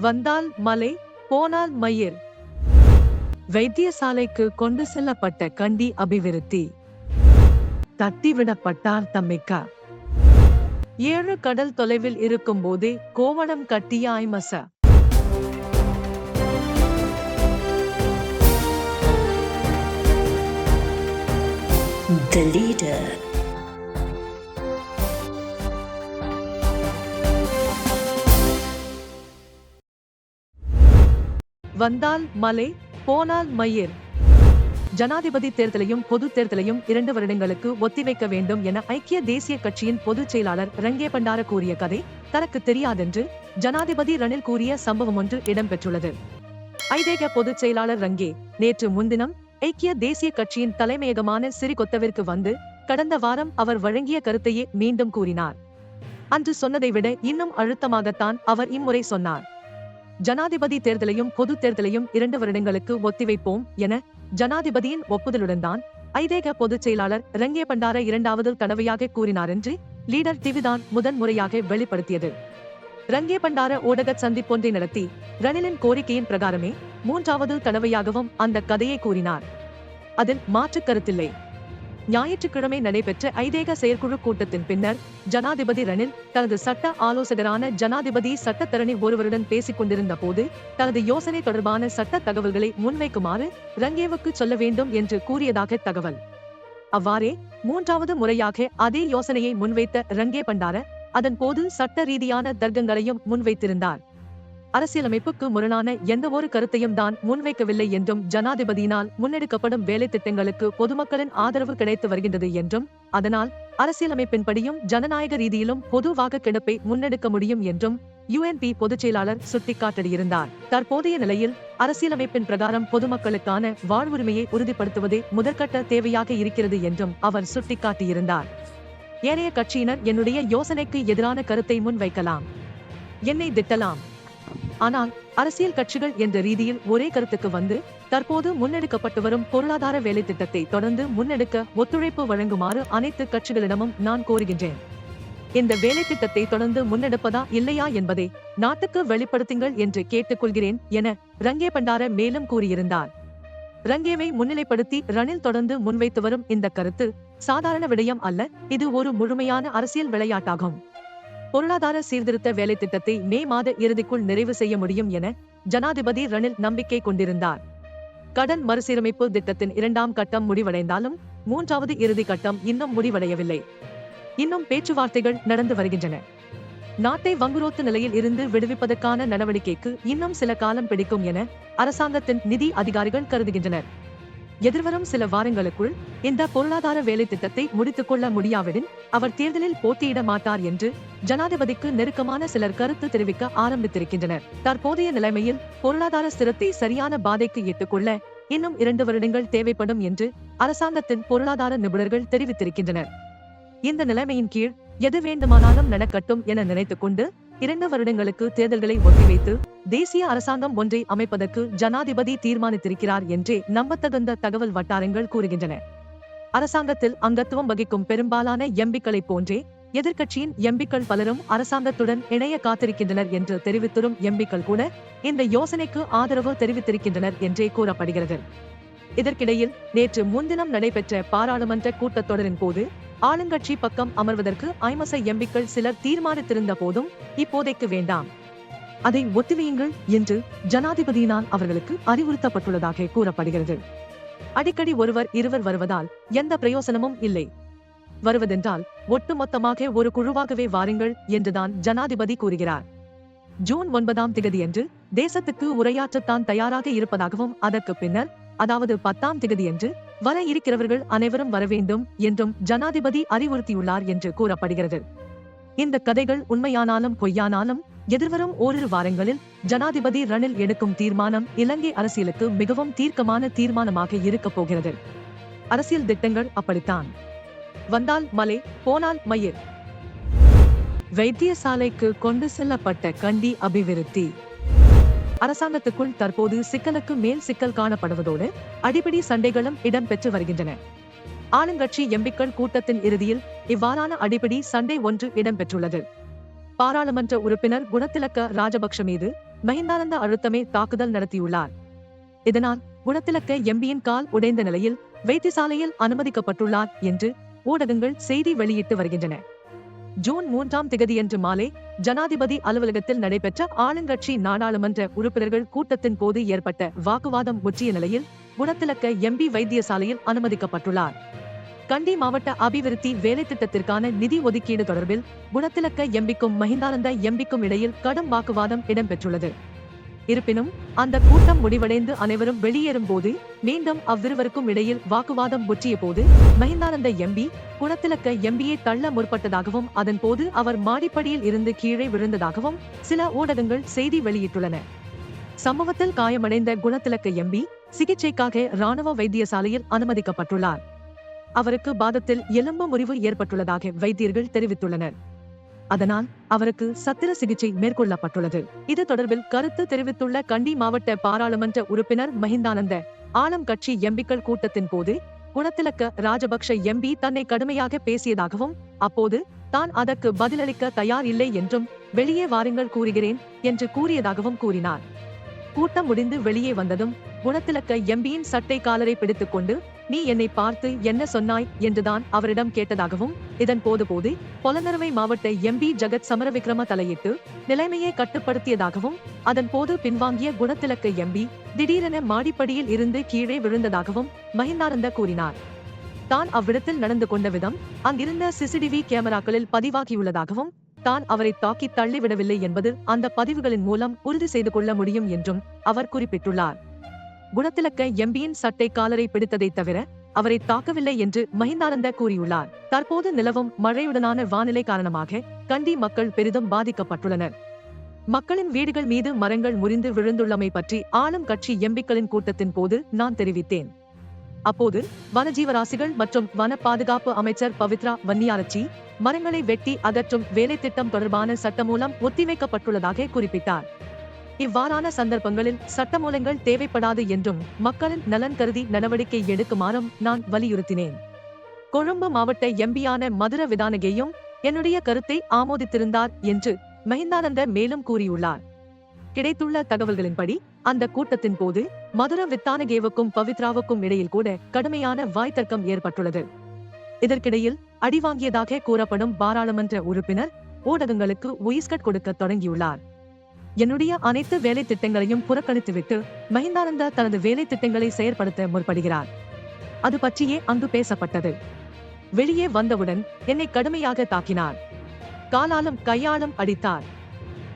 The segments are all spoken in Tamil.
வந்தால் மலை போனால் மயிர். வைத்தியசாலைக்கு கொண்டு செல்லப்பட்ட கண்டி அபிவிருத்தி. தட்டிவிடப்பட்டார் தம்மிக்கா. ஏழு கடல் தொலைவில் இருக்கும் போதே கோவணம் கட்டிய ஐமச. The leader. வந்தால் மலை போனால் மயிர். ஜனாதிபதி தேர்தலையும் பொது தேர்தலையும் இரண்டு வருடங்களுக்கு ஒத்திவைக்க வேண்டும் என ஐக்கிய தேசிய கட்சியின் பொதுச் செயலாளர் ரங்கே பண்டார கூறிய கதை தனக்கு தெரியாதென்று ஜனாதிபதி ரணில் கூறிய சம்பவம் ஒன்று இடம்பெற்றுள்ளது. ஐதேக பொதுச் செயலாளர் ரங்கே நேற்று முன்தினம் ஐக்கிய தேசிய கட்சியின் தலைமையகமான சிறிகொத்தவிற்கு வந்து கடந்த வாரம் அவர் வழங்கிய கருத்தையே மீண்டும் கூறினார். அன்று சொன்னதை விட இன்னும் அழுத்தமாகத்தான் அவர் இம்முறை சொன்னார். ஜனாதிபதி தேர்தலையும் பொது தேர்தலையும் இரண்டு வருடங்களுக்கு ஒத்திவைப்போம் என ஜனாதிபதியின் ஒப்புதலுடன் தான் ஐதேக பொதுச் செயலாளர் ரங்கே பண்டார இரண்டாவது தடவையாக கூறினார் என்று லீடர் டிவிதான் முதன் முறையாக வெளிப்படுத்தியது. ரங்கே பண்டார ஊடக சந்திப்பொன்றை நடத்தி ரணிலின் கோரிக்கையின் பிரகாரமே மூன்றாவது தடவையாகவும் அந்த கதையை கூறினார். அதில் மாற்றுக் கருத்தில்லை. ஞாயிற்றுக்கிழமை நடைபெற்ற ஐதேக செயற்குழு கூட்டத்தின் பின்னர் ஜனாதிபதி ரணில் தனது சட்ட ஆலோசகரான ஜனாதிபதி சட்டத்தரணி ஒருவருடன் பேசிக் கொண்டிருந்த போது தனது யோசனை தொடர்பான சட்ட தகவல்களை முன்வைக்குமாறு ரங்கேவுக்கு சொல்ல வேண்டும் என்று கூறியதாக தகவல். அவ்வாறே மூன்றாவது முறையாக அதே யோசனையை முன்வைத்த ரங்கே பண்டார அதன் போது சட்ட ரீதியான தர்க்கங்களையும் முன்வைத்திருந்தார். அரசியலமைப்புக்கு முரணான எந்த ஒரு கருத்தையும் தான் முன்வைக்கவில்லை என்றும் ஜனாதிபதியினால் முன்னெடுக்கப்படும் வேலை திட்டங்களுக்கு பொதுமக்களின் ஆதரவு கிடைத்து வருகின்றது என்றும் அதனால் அரசியலமைப்பின்படியும் ஜனநாயக ரீதியிலும் பொதுவாக கிடப்பை முன்னெடுக்க முடியும் என்றும் யுஎன்பி பொதுச் செயலாளர் சுட்டிக்காட்டியிருந்தார். தற்போதைய நிலையில் அரசியலமைப்பின் பிரகாரம் பொதுமக்களுக்கான வாழ்வுரிமையை உறுதிப்படுத்துவதே முதற்கட்ட தேவையாக இருக்கிறது என்றும் அவர் சுட்டிக்காட்டியிருந்தார். ஏனைய கட்சியினர் என்னுடைய யோசனைக்கு எதிரான கருத்தை முன்வைக்கலாம். என்னை திட்டலாம். ஆனால் அரசியல் கட்சிகள் என்ற ரீதியில் ஒரே கருத்துக்கு வந்து தற்போது முன்னெடுக்கப்பட்டு வரும் பொருளாதார வேலை திட்டத்தை தொடர்ந்து முன்னெடுக்க ஒத்துழைப்பு வழங்குமாறு அனைத்து கட்சிகளிடமும் நான் கோருகின்றேன். இந்த வேலை திட்டத்தை தொடர்ந்து முன்னெடுப்பதா இல்லையா என்பதை நாட்டுக்கு வெளிப்படுத்துங்கள் என்று கேட்டுக்கொள்கிறேன் என ரங்கே பண்டார மேலும் கூறியிருந்தார். ரங்கேவை முன்னிலைப்படுத்தி ரணில் தொடர்ந்து முன்வைத்து வரும் இந்த கருத்து சாதாரண விடயம் அல்ல இது ஒரு முழுமையான அரசியல் விளையாட்டாகும். பொருளாதார சீர்திருத்த வேலை திட்டத்தை மே மாத இறுதிக்குள் நிறைவு செய்ய முடியும் என ஜனாதிபதி ரணில் நம்பிக்கை கொண்டிருந்தார். கடன் மறுசீரமைப்பு திட்டத்தின் இரண்டாம் கட்டம் முடிவடைந்தாலும் மூன்றாவது இறுதி கட்டம் இன்னும் முடிவடையவில்லை. இன்னும் பேச்சுவார்த்தைகள் நடந்து வருகின்றன. நாட்டை வங்குரோத்து நிலையில் இருந்து விடுவிப்பதற்கான நடவடிக்கைக்கு இன்னும் சில காலம் பிடிக்கும் என அரசாங்கத்தின் நிதி அதிகாரிகள் கருதுகின்றனர். எதிர்வரும் சில வாரங்களுக்குள் இந்த பொருளாதார வேலை திட்டத்தை முடித்துக் கொள்ள முடியாவிடின் அவர் தேர்தலில் போட்டியிட மாட்டார் என்று ஜனாதிபதிக்கு நெருக்கமான சிலர் கருத்து தெரிவிக்க ஆரம்பித்திருக்கின்றனர். தற்போதைய நிலைமையில் பொருளாதார ஸ்திரத்தை சரியான பாதைக்கு இட்டுக்கொள்ள இன்னும் இரண்டு வருடங்கள் தேவைப்படும் என்று அரசாங்கத்தின் பொருளாதார நிபுணர்கள் தெரிவித்திருக்கின்றனர். இந்த நிலைமையின் கீழ் எது வேண்டுமானாலும் நடக்கட்டும் என நினைத்துக் கொண்டு இரண்டு வருடங்களுக்கு தேர்தல்களை ஒத்திவைத்து தேசிய அரசாங்கம் ஒன்றை அமைப்பதற்கு ஜனாதிபதி தீர்மானித்திருக்கிறார் என்றே நம்பத்தகுந்த தகவல் வட்டாரங்கள் கூறுகின்றன. அரசாங்கத்தில் அங்கத்துவம் வகிக்கும் பெரும்பாலான எம்பிக்களைப் போன்றே எதிர்க்கட்சியின் எம்பிக்கள் பலரும் அரசாங்கத்துடன் இணைய காத்திருக்கின்றனர் என்று தெரிவித்திரும் எம்பிக்கள் கூட இந்த யோசனைக்கு ஆதரவு தெரிவித்திருக்கின்றனர் என்றே கூறப்படுகிறது. இதற்கிடையில் நேற்று முன்தினம் நடைபெற்ற பாராளுமன்ற கூட்டத்தொடரின் போது ஆளுங்கட்சி பக்கம் அமர்வதற்கு ஐமச எம்பிக்கள் சிலர் தீர்மானித்திருந்த போதும் இப்போதைக்கு வேண்டாம். அதை ஒத்திவையுங்கள் என்று ஜனாதிபதியினால் அவர்களுக்கு அறிவுறுத்தப்பட்டுள்ளதாக கூறப்படுகிறது. அடிக்கடி ஒருவர் இருவர் வருவதால் எந்த பிரயோசனமும் இல்லை. வருவதென்றால் ஒட்டுமொத்தமாக ஒரு குழுவாகவே வாருங்கள் என்றுதான் ஜனாதிபதி கூறுகிறார். ஜூன் ஒன்பதாம் திகதியன்று தேசத்துக்கு உரையாற்றத்தான் தயாராக இருப்பதாகவும் அதற்கு பின்னர் அதாவது பத்தாம் திகதியன்று வர இருக்கிறவர்கள் அனைவரும் வர வேண்டும் என்றும் ஜனாதிபதி அறிவுறுத்தியுள்ளார் என்று கூறப்படுகிறது. இந்த கதைகள் உண்மையானாலும் பொய்யானாலும் எதிர்வரும் ஓரிரு வாரங்களில் ஜனாதிபதி ரணில் எடுக்கும் தீர்மானம் இலங்கை அரசியலுக்கு மிகவும் தீர்க்கமான தீர்மானமாக இருக்கப் போகிறது. அரசியல் திட்டங்கள் அப்படித்தான். வந்தால் மலை போனால் மயிர். வைத்தியசாலைக்கு கொண்டு செல்லப்பட்ட கண்டி அபிவிருத்தி. அரசாங்கத்துக்குள் தற்போது சிக்கலுக்கு மேல் சிக்கல் காணப்படுவதோடு அடிப்படை சண்டைகளும் இடம்பெற்று வருகின்றன. ஆளுங்கட்சி எம்பிக்கள் கூட்டத்தின் இறுதியில் இவ்வாறான அடிப்படை சண்டை ஒன்று இடம்பெற்றுள்ளது. பாராளுமன்ற உறுப்பினர் குணத்திலக்க ராஜபக்ஷ மீது மஹிந்தானந்த அழுத்தமே தாக்குதல் நடத்தியுள்ளார். இதனால் குணத்திலக்க எம்பியின் கால் உடைந்த நிலையில் வைத்தியசாலையில் அனுமதிக்கப்பட்டுள்ளார் என்று ஊடகங்கள் செய்தி வெளியிட்டு வருகின்றன. ஜூன் மூன்றாம் திகதியன்று மாலை ஜனாதிபதி அலுவலகத்தில் நடைபெற்ற ஆளுங்கட்சி நாடாளுமன்ற உறுப்பினர்கள் கூட்டத்தின் போது ஏற்பட்ட வாக்குவாதம் முற்றிய நிலையில் குணத்திலக்க எம்பி வைத்தியசாலையில் அனுமதிக்கப்பட்டுள்ளார். கண்டி மாவட்ட அபிவிருத்தி வேலை திட்டத்திற்கான நிதி ஒதுக்கீடு தொடர்பில் குணத்திலக்க எம்பிக்கும் மஹிந்தானந்த எம்பிக்கும் இடையில் கடும் வாக்குவாதம் இடம்பெற்றுள்ளது. இருப்பினும் அந்த கூட்டம் முடிவடைந்து அனைவரும் வெளியேறும் போது மீண்டும் அவ்விருவருக்கும் இடையில் வாக்குவாதம் முற்றிய போது மஹிந்தானந்த எம்பி குணத்திலக்க எம்பியை தள்ள முற்பட்டதாகவும் அதன் போது அவர் மாடிப்படியில் இருந்து கீழே விழுந்ததாகவும் சில ஊடகங்கள் செய்தி வெளியிட்டுள்ளன. சம்பவத்தில் காயமடைந்த குணத்திலக்க எம்பி சிகிச்சைக்காக ராணுவ வைத்தியசாலையில் அனுமதிக்கப்பட்டுள்ளார். அவருக்கு பாதத்தில் எலும்பு முறிவு ஏற்பட்டுள்ளதாக வைத்தியர்கள் தெரிவித்துள்ளனர். அதனால் அவருக்கு சத்திர சிகிச்சை மேற்கொள்ளப்பட்டுள்ளது. இது தொடர்பில் கருத்து தெரிவித்துள்ள கண்டி மாவட்ட பாராளுமன்ற உறுப்பினர் மஹிந்தானந்த ஆளும் கட்சி எம்பிக்கள் கூட்டத்தின் போது குணத்திலக்க ராஜபக்ஷ எம்பி தன்னை கடுமையாக பேசியதாகவும் அப்போது தான் அதற்கு பதிலளிக்க தயார் இல்லை என்றும் வெளியே வாருங்கள் கூறுகிறேன் என்று கூறியதாகவும் கூறினார். கூட்டம் முடிந்து வெளியே வந்ததும் குணத்திலக்க எம்பியின் சட்டை காலரை பிடித்துக்கொண்டு நீ என்னை பார்த்து என்ன சொன்னாய் என்றுதான் அவரிடம் கேட்டதாகவும் இதன் போது போது பொலனறுவை மாவட்ட எம்பி ஜகத் சமரவிக்ரம தலையிட்டு நிலைமையை கட்டுப்படுத்தியதாகவும் அதன் போது பின்வாங்கிய குணத்திலக்க எம்பி திடீரென மாடிப்படியில் இருந்து கீழே விழுந்ததாகவும் மஹிந்தானந்த கூறினார். தான் அவ்விடத்தில் நடந்து கொண்ட விதம் அங்கிருந்த சிசிடிவி கேமராக்களில் பதிவாகியுள்ளதாகவும் தான் அவரை தாக்கி தள்ளிவிடவில்லை என்பது அந்த பதிவுகளின் மூலம் உறுதி செய்து கொள்ள முடியும் என்றும் அவர் குறிப்பிட்டுள்ளார். குணத்திலக்க எம்பியின் சட்டை காலரை பிடித்ததை தவிர அவரை தாக்கவில்லை என்று மஹிந்தானந்த கூறியுள்ளார். தற்போது நிலவும் மழையுடனான வானிலை காரணமாக கண்டி மக்கள் பெரிதும் பாதிக்கப்பட்டுள்ளனர். மக்களின் வீடுகள் மீது மரங்கள் முறிந்து விழுந்துள்ளமை பற்றி ஆளும் கட்சி எம்பிக்களின் கூட்டத்தின் போது நான் தெரிவித்தேன். அப்போது வனஜீவராசிகள் மற்றும் வன பாதுகாப்பு அமைச்சர் பவித்ரா வன்னியாரச்சி மரங்களை வெட்டி அகற்றும் வேலை திட்டம் தொடர்பான சட்டமூலம் ஒத்திவைக்கப்பட்டுள்ளதாக குறிப்பிட்டார். இவ்வாறான சந்தர்ப்பங்களில் சட்டமூலங்கள் தேவைப்படாது என்றும் மக்களின் நலன் கருதி நடவடிக்கை எடுக்குமாறும் நான் வலியுறுத்தினேன். கொழும்பு மாவட்ட எம்பியான மதுர விதானகேயும் என்னுடைய கருத்தை ஆமோதித்திருந்தார் என்று மஹிந்தானந்த மேலும் கூறியுள்ளார். கிடைத்துள்ள தகவல்களின்படி அந்த கூட்டத்தின் போது மதுர வித்தானகேவுக்கும் பவித்ராவுக்கும் இடையில் கூட கடுமையான வாய்த்தர்க்கம் ஏற்பட்டுள்ளது. இதற்கிடையில் அடிவாங்கியதாக கூறப்படும் பாராளுமன்ற உறுப்பினர் ஊடகங்களுக்கு உயிஸ்கட் கொடுக்க தொடங்கியுள்ளார். என்னுடைய அனைத்து வேலை திட்டங்களையும் புறக்கணித்துவிட்டு மகிந்தானந்தா தனது வேலை திட்டங்களை செயற்படுத்த முற்படுகிறார். அது பற்றியே அங்கு பேசப்பட்டது. வெளியே வந்தவுடன் என்னை கடுமையாக தாக்கினார். காலாலும் கையாலும் அடித்தார்.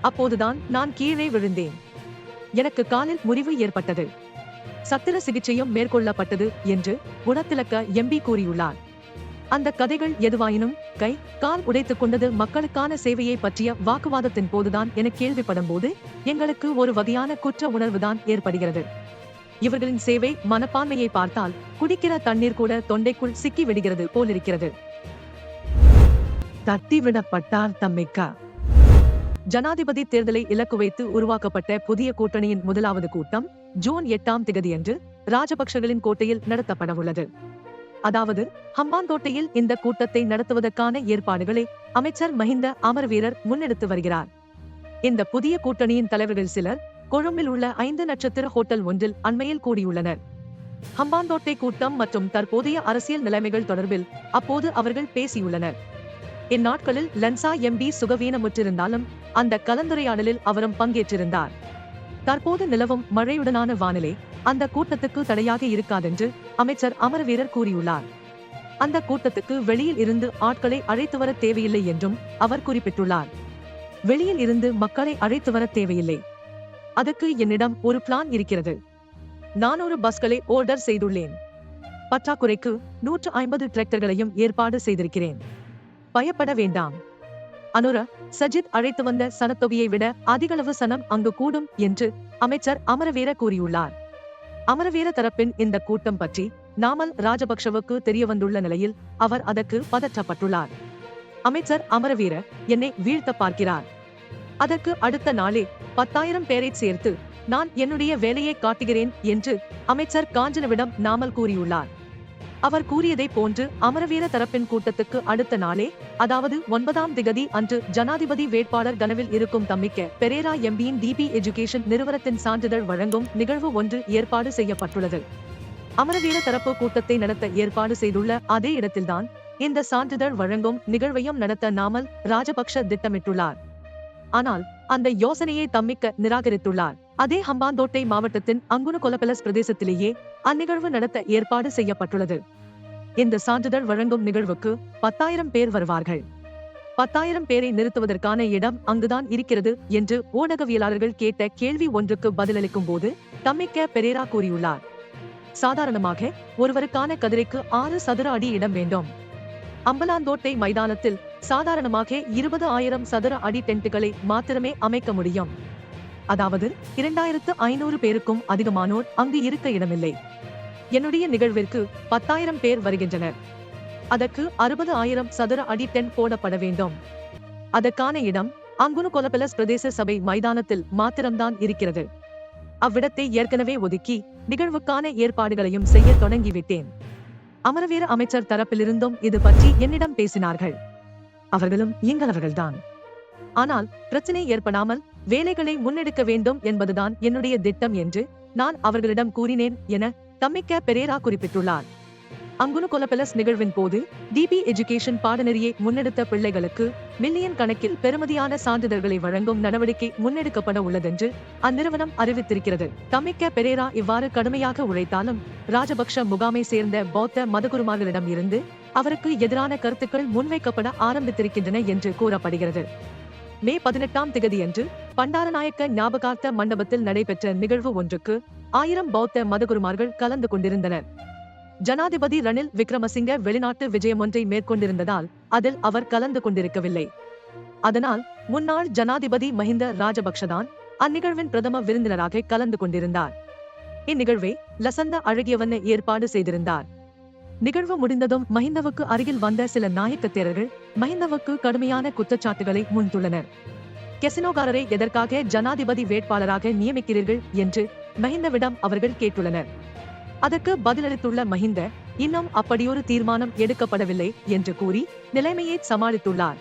அப்போதுதான் நான் கீழே விழுந்தேன். எனக்கு காலில் முறிவு ஏற்பட்டது. சத்திர சிகிச்சையும் மேற்கொள்ளப்பட்டது என்று குணத்திலக்க எம்பி கூறியுள்ளார். அந்த கதைகள் எதுவாயினும் கை கால் உடைத்துக் கொண்டது மக்களுக்கான சேவையை பற்றிய வாக்குவாதத்தின் போதுதான் என கேள்விப்படும் போது எங்களுக்கு ஒரு வகையான குற்ற உணர்வுதான் ஏற்படுகிறது. இவர்களின் சேவை மனப்பான்மையை பார்த்தால் குடிக்கிற தண்ணீர் கூட தொண்டைக்குள் சிக்கி விடுகிறது போலிருக்கிறது. தட்டிவிடப்பட்டார் தம்மிக்கா ஜனாதிபதி தேர்தலை இலக்கு வைத்து உருவாக்கப்பட்ட புதிய கூட்டணியின் முதலாவது கூட்டம் ஜூன் எட்டாம் திகதியன்று ராஜபக்சகளின் கோட்டையில் நடத்தப்படவுள்ளது. அதாவது ஹம்பாந்தோட்டையில் இந்த கூட்டத்தை நடத்துவதற்கான ஏற்பாடுகளை அமைச்சர் மஹிந்த அமரவீரர் முன்னெடுத்து வருகிறார். இந்த புதிய கூட்டணியின் தலைவர்கள் சிலர் கொழும்பில் உள்ள ஐந்து நட்சத்திர ஹோட்டல் ஒன்றில் அண்மையில் கூடியுள்ளனர். ஹம்பாந்தோட்டை கூட்டம் மற்றும் தற்போதைய அரசியல் நிலைமைகள் தொடர்பில் அப்போது அவர்கள் பேசியுள்ளனர். இந்நாட்களில் லன்சா எம்பி சுகவீனமுற்றிருந்தாலும் அந்த கலந்துரையாடலில் அவரும் பங்கேற்றிருந்தார். தற்போது நிலவும் மழையுடனான வானிலை அந்த கூட்டத்துக்கு தடையாக இருக்காதென்று அமைச்சர் அமரவீரர் கூறியுள்ளார். அந்த கூட்டத்துக்கு வெளியில் இருந்து ஆட்களை அழைத்து வர தேவையில்லை என்றும் அவர் குறிப்பிட்டுள்ளார். வெளியில் இருந்து மக்களை அழைத்து வர தேவையில்லை. அதுக்கு என்னிடம் ஒரு பிளான் இருக்கிறது. நான் ஒரு பஸ்களை ஆர்டர் செய்துள்ளேன். பற்றாக்குறைக்கு நூற்று ஐம்பது டிராக்டர்களையும் ஏற்பாடு செய்திருக்கிறேன். பயப்பட வேண்டாம். அனுர சஜித் அழைத்து வந்த சனத்தொகையை விட அதிகளவு சனம் அங்கு கூடும் என்று அமைச்சர் அமரவீர கூறியுள்ளார். அமரவீர தரப்பின் இந்த கூட்டம் பற்றி நாமல் ராஜபக்ஷவுக்கு தெரிய வந்துள்ள நிலையில் அவர் அதற்கு பதற்றப்பட்டுள்ளார். அமைச்சர் அமரவீர என்னை வீழ்த்த பார்க்கிறார். அதற்கு அடுத்த நாளே பத்தாயிரம் பேரை சேர்த்து நான் என்னுடைய வேலையை காட்டுகிறேன் என்று அமைச்சர் காஞ்சனவிடம் நாமல் கூறியுள்ளார். அவர் கூறியதை போன்று அமரவீர தரப்பின் கூட்டத்துக்கு அடுத்த நாளே அதாவது ஒன்பதாம் திகதி அன்று ஜனாதிபதி வேட்பாளர் கனவில் இருக்கும் தம்மிக்க பெரேரா எம்பியின் டிபி எஜுகேஷன் நிறுவனத்தின் சான்றிதழ் வழங்கும் நிகழ்வு ஒன்று ஏற்பாடு செய்யப்பட்டுள்ளது. அமரவீர தரப்பு கூட்டத்தை நடத்த ஏற்பாடு செய்துள்ள அதே இடத்தில்தான் இந்த சான்றிதழ் வழங்கும் நிகழ்வையும் நடத்த நாமல் ராஜபக்ஷ திட்டமிட்டுள்ளார். ஆனால் அந்த யோசனையை தம்மிக்க நிராகரித்துள்ளார். அதே ஹம்பாந்தோட்டை மாவட்டத்தின் அங்குனு கொலபலஸ் பிரதேசத்திலேயே அந்நிகழ்வு நடத்த ஏற்பாடு செய்யப்பட்டுள்ளது. இந்த சான்றிதழ் வழங்கும் நிகழ்வுக்கு பத்தாயிரம் பேர் வருவார்கள். பத்தாயிரம் பேரை நிறுத்துவதற்கான இடம் அங்குதான் இருக்கிறது என்று ஊடகவியலாளர்கள் கேட்ட கேள்வி ஒன்றுக்கு பதிலளிக்கும் போது தம்மிக்க பெரேரா கூறியுள்ளார். சாதாரணமாக ஒருவருக்கான கதிரைக்கு ஆறு சதுர அடி இடம் வேண்டும். அம்பலாந்தோட்டை மைதானத்தில் சாதாரணமாக இருபது ஆயிரம் சதுர அடி டென்ட்டுகளை மாத்திரமே அமைக்க முடியும். அதாவது இரண்டாயிரத்து ஐநூறு பேருக்கும் அதிகமானோர் அங்கு இருக்க இடமில்லை. என்னுடைய நிகழ்விற்கு பத்தாயிரம் பேர் வருகின்றனர். அதற்கு அறுபது ஆயிரம் சதுர அடி டென் போடப்பட வேண்டும். அதற்கான இடம் அங்குனு கொலபெலஸ் பிரதேச சபை மைதானத்தில் மாத்திரம்தான் இருக்கிறது. அவ்விடத்தை ஏற்கனவே ஒதுக்கி நிகழ்வுக்கான ஏற்பாடுகளையும் செய்ய தொடங்கிவிட்டேன். அமரவீர அமைச்சர் தரப்பிலிருந்தும் இது பற்றி என்னிடம் பேசினார்கள். அவர்களும் எங்களவர்கள்தான் ஆனால் பிரச்சனை ஏற்படாமல் வேலைகளை முன்னெடுக்க வேண்டும் என்பதுதான் என்னுடைய திட்டம் என்று நான் அவர்களிடம் கூறினேன் என தம்மிக்க பெரேரா குறிப்பிட்டுள்ளார். அங்குனு கொலபலஸ் நிகழ்வின் போது டிபி எஜுகேஷன் பாடநெறியை முன்னெடுத்த பிள்ளைகளுக்கு மில்லியன் கணக்கில் பெறுமதியான சான்றிதழ்களை வழங்கும் நடவடிக்கை முன்னெடுக்கப்பட உள்ளதென்று அந்நிறுவனம் அறிவித்திருக்கிறது. தமிக்க பெரேரா இவ்வாறு கடுமையாக உழைத்தாலும் ராஜபக்ஷ முகாமை சேர்ந்த பௌத்த மதகுருமார்களிடம் இருந்து அவருக்கு எதிரான கருத்துக்கள் முன்வைக்கப்பட ஆரம்பித்திருக்கின்றன என்று கூறப்படுகிறது. மே பதினெட்டாம் திகதியன்று பண்டாரநாயக்க ஞாபகார்த்த மண்டபத்தில் நடைபெற்ற நிகழ்வு ஒன்றுக்கு ஆயிரம் பௌத்த மதகுருமார்கள் கலந்து கொண்டிருந்தனர். ஜனாதிபதி ரணில் விக்ரமசிங்க வெளிநாட்டு விஜயம் ஒன்றை மேற்கொண்டிருந்ததால் அதில் அவர் கலந்து கொண்டிருக்கவில்லை. அதனால் முன்னாள் ஜனாதிபதி மஹிந்த ராஜபக்ஷதான் அந்நிகழ்வின் பிரதம விருந்தினராக கலந்து கொண்டிருந்தார். இந்நிகழ்வை லசந்த அழகியவண்ண ஏற்பாடு செய்திருந்தார். நிகழ்வு முடிந்ததும் மஹிந்தவுக்கு அருகில் வந்த சில நாயக்கத்தேரர்கள் மஹிந்தவுக்கு கடுமையான குற்றச்சாட்டுகளை முன்துள்ளனர். கெசினோகாரரை எதற்காக ஜனாதிபதி வேட்பாளராக நியமிக்கிறீர்கள் என்று மஹிந்தவிடம் அவர்கள் கேட்டுள்ளனர். அதற்கு பதிலளித்துள்ள மஹிந்த இன்னும் அப்படியொரு தீர்மானம் எடுக்கப்படவில்லை என்று கூறி நிலைமையை சமாளித்துள்ளார்.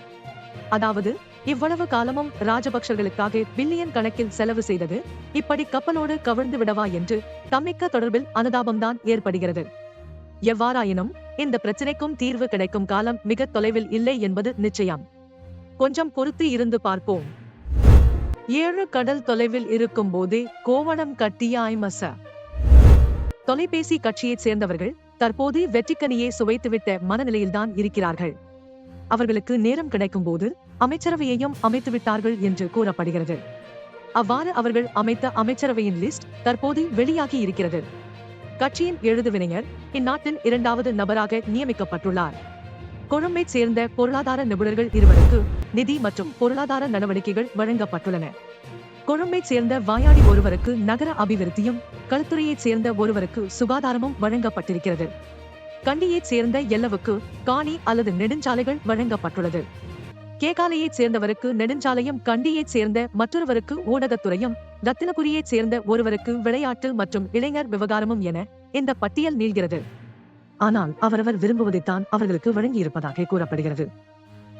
அதாவது இவ்வளவு காலமும் ராஜபக்சர்களுக்காக பில்லியன் கணக்கில் செலவு செய்தது இப்படி கப்பலோடு கவிழ்ந்து விடவா என்று தம்மிக்க தொடர்பில் அனுதாபம்தான் ஏற்படுகிறது. எவ்வாறாயினும் இந்த பிரச்சினைக்கும் தீர்வு கிடைக்கும் காலம் மிக தொலைவில் இல்லை என்பது நிச்சயம். கொஞ்சம் பொறுத்து இருந்து பார்ப்போம். ஏழு கடல் தொலைவில் இருக்கும் போதே கோவணம் கட்டிய ஐமச தொலைபேசி கட்சியைச் சேர்ந்தவர்கள் தற்போது வெற்றிக்கனியை சுவைத்துவிட்ட மனநிலையில்தான் இருக்கிறார்கள். அவர்களுக்கு நேரம் கிடைக்கும் போது அமைச்சரவையையும் அமைத்துவிட்டார்கள் என்று கூறப்படுகிறது. அவ்வாறு அவர்கள் அமைத்த அமைச்சரவையின் லிஸ்ட் தற்போது வெளியாகி இருக்கிறது. கட்சியின் எழுதுவினைஞர் இந்நாட்டின் இரண்டாவது நபராக நியமிக்கப்பட்டுள்ளார். கொழும்பைச் சேர்ந்த பொருளாதார நிபுணர்கள் இருவருக்கு நிதி மற்றும் பொருளாதார நடவடிக்கைகள் வழங்கப்பட்டுள்ளன. கொழும்பைச் சேர்ந்த வாயாடி ஒருவருக்கு நகர அபிவிருத்தியும் களுத்துறையைச் சேர்ந்த ஒருவருக்கு சுகாதாரமும் வழங்கப்பட்டிருக்கிறது. கண்டியைச் சேர்ந்த எல்லவுக்கு காணி அல்லது நெடுஞ்சாலைகள் வழங்கப்பட்டுள்ளது. கேகாலையைச் சேர்ந்தவருக்கு நெடுஞ்சாலையும் கண்டியைச் சேர்ந்த மற்றொருவருக்கு ஊடகத்துறையும் ரத்தினபுரியைச் சேர்ந்த ஒருவருக்கு விளையாட்டு மற்றும் இளைஞர் விவகாரமும் என இந்த பட்டியல் நீள்கிறது. ஆனால் அவரவர் விரும்புவதைத்தான் அவர்களுக்கு வழங்கியிருப்பதாக கூறப்படுகிறது.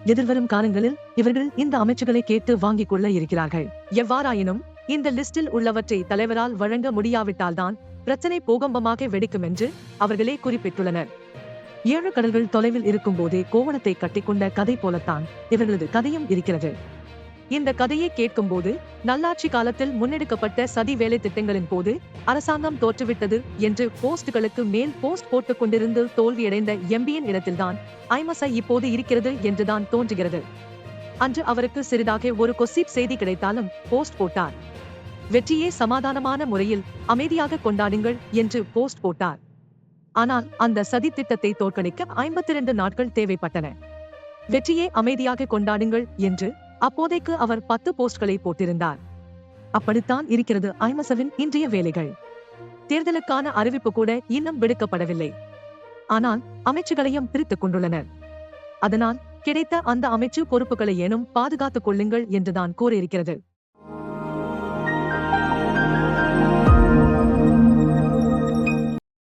எதிர்வரும் காலங்களில் இவர்கள் இந்த அமைச்சுகளை கேட்டு வாங்கிக் கொள்ள இருக்கிறார்கள். எவ்வாறாயினும் இந்த லிஸ்டில் உள்ளவற்றை தலைவரால் வழங்க முடியாவிட்டால்தான் பிரச்சனை பூகம்பமாக வெடிக்கும் என்று அவர்களே குறிப்பிட்டுள்ளனர். ஏழு கடல்கள் தொலைவில் இருக்கும் போதே கோவணத்தை கட்டிக்கொண்ட கதை போலத்தான் இவர்களது கதையும் இருக்கிறது. இந்த கதையை கேட்கும்போது நல்லாட்சி காலத்தில் முன்னெடுக்கப்பட்ட சதி வேலை திட்டங்களின் போது அரசாங்கம் தோற்றுவிட்டது என்று போஸ்ட்களுக்கு மேல் போஸ்ட் போட்டுக் கொண்டிருந்து தோல்வியடைந்த எம்பியின் இடத்தில்தான் ஐமசை இப்போது இருக்கிறது என்றுதான் தோன்றுகிறது. அன்று அவருக்கு சிறிதாக ஒரு கொசிப் செய்தி கிடைத்தாலும் போஸ்ட் போட்டார். வெற்றியே சமாதானமான முறையில் அமைதியாக கொண்டாடுங்கள் என்று போஸ்ட் போட்டார். ஆனால் அந்த சதி திட்டத்தை தோற்கடிக்க ஐம்பத்தி இரண்டு நாட்கள் தேவைப்பட்டன. வெற்றியே அமைதியாக கொண்டாடுங்கள் என்று அப்போதைக்கு அவர் பத்து போஸ்ட்களை போட்டிருந்தார். அப்படித்தான் இருக்கிறது ஐமசவின் இன்றைய வேலைகள். தேர்தலுக்கான அறிவிப்பு கூட இன்னும் விடுக்கப்படவில்லை. ஆனால் அமைச்சுகளையும் பிரித்துக் கொண்டுள்ளனர். அதனால் கிடைத்த அந்த அமைச்சு பொறுப்புகளை ஏனும் பாதுகாத்துக் கொள்ளுங்கள் என்றுதான் கூறியிருக்கிறது.